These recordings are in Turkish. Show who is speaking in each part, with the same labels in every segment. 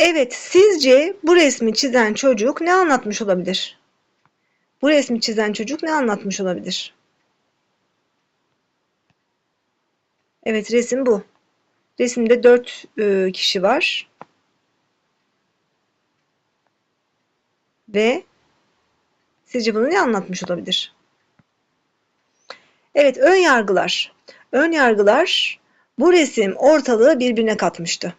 Speaker 1: Evet, sizce bu resmi çizen çocuk ne anlatmış olabilir? Bu resmi çizen çocuk ne anlatmış olabilir? Evet, resim bu. Resimde dört e, kişi var. Ve sizce bunu ne anlatmış olabilir? Evet, ön yargılar. Ön yargılar bu resim ortalığı birbirine katmıştı.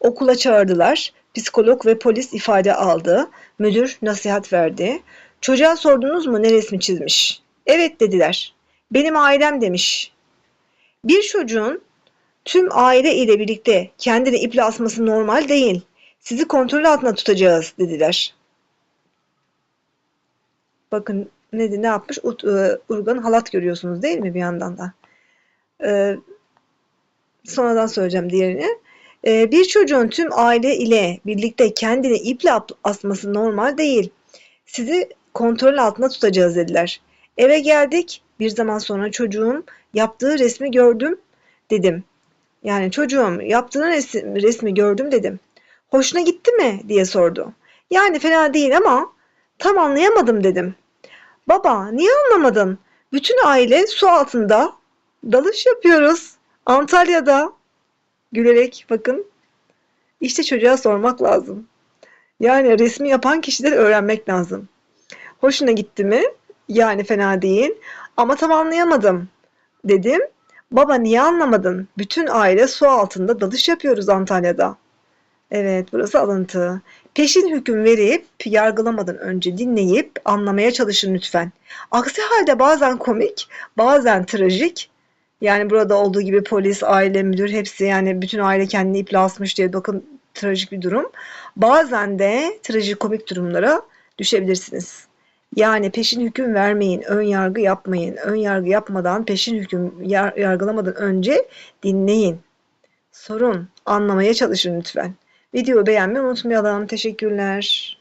Speaker 1: Okula çağırdılar. Psikolog ve polis ifade aldı. Müdür nasihat verdi. Çocuğa sordunuz mu ne resmi çizmiş? Evet dediler. Benim ailem demiş. Bir çocuğun tüm aile ile birlikte kendini iple asması normal değil. Sizi kontrol altında tutacağız dediler. Bakın ne, ne yapmış? E, Urgan halat görüyorsunuz değil mi bir yandan da? Ee, sonradan söyleyeceğim diğerini. Ee, bir çocuğun tüm aile ile birlikte kendini iple asması normal değil. Sizi kontrol altında tutacağız dediler. Eve geldik. Bir zaman sonra çocuğum yaptığı resmi gördüm dedim. Yani çocuğum yaptığın resim, resmi gördüm dedim. Hoşuna gitti mi diye sordu. Yani fena değil ama tam anlayamadım dedim. Baba niye anlamadın? Bütün aile su altında dalış yapıyoruz. Antalya'da. Gülerek bakın. İşte çocuğa sormak lazım. Yani resmi yapan kişileri öğrenmek lazım. Hoşuna gitti mi? Yani fena değil. Ama tam anlayamadım dedim. Baba niye anlamadın? Bütün aile su altında dalış yapıyoruz Antalya'da. Evet, burası alıntı. Peşin hüküm verip yargılamadan önce dinleyip anlamaya çalışın lütfen. Aksi halde bazen komik, bazen trajik. Yani burada olduğu gibi polis, aile, müdür hepsi yani bütün aile kendini iple asmış diye bakın trajik bir durum. Bazen de trajikomik durumlara düşebilirsiniz. Yani peşin hüküm vermeyin, ön yargı yapmayın. Ön yargı yapmadan, peşin hüküm yar- yargılamadan önce dinleyin. Sorun, anlamaya çalışın lütfen. Videoyu beğenmeyi unutmayalım. Teşekkürler.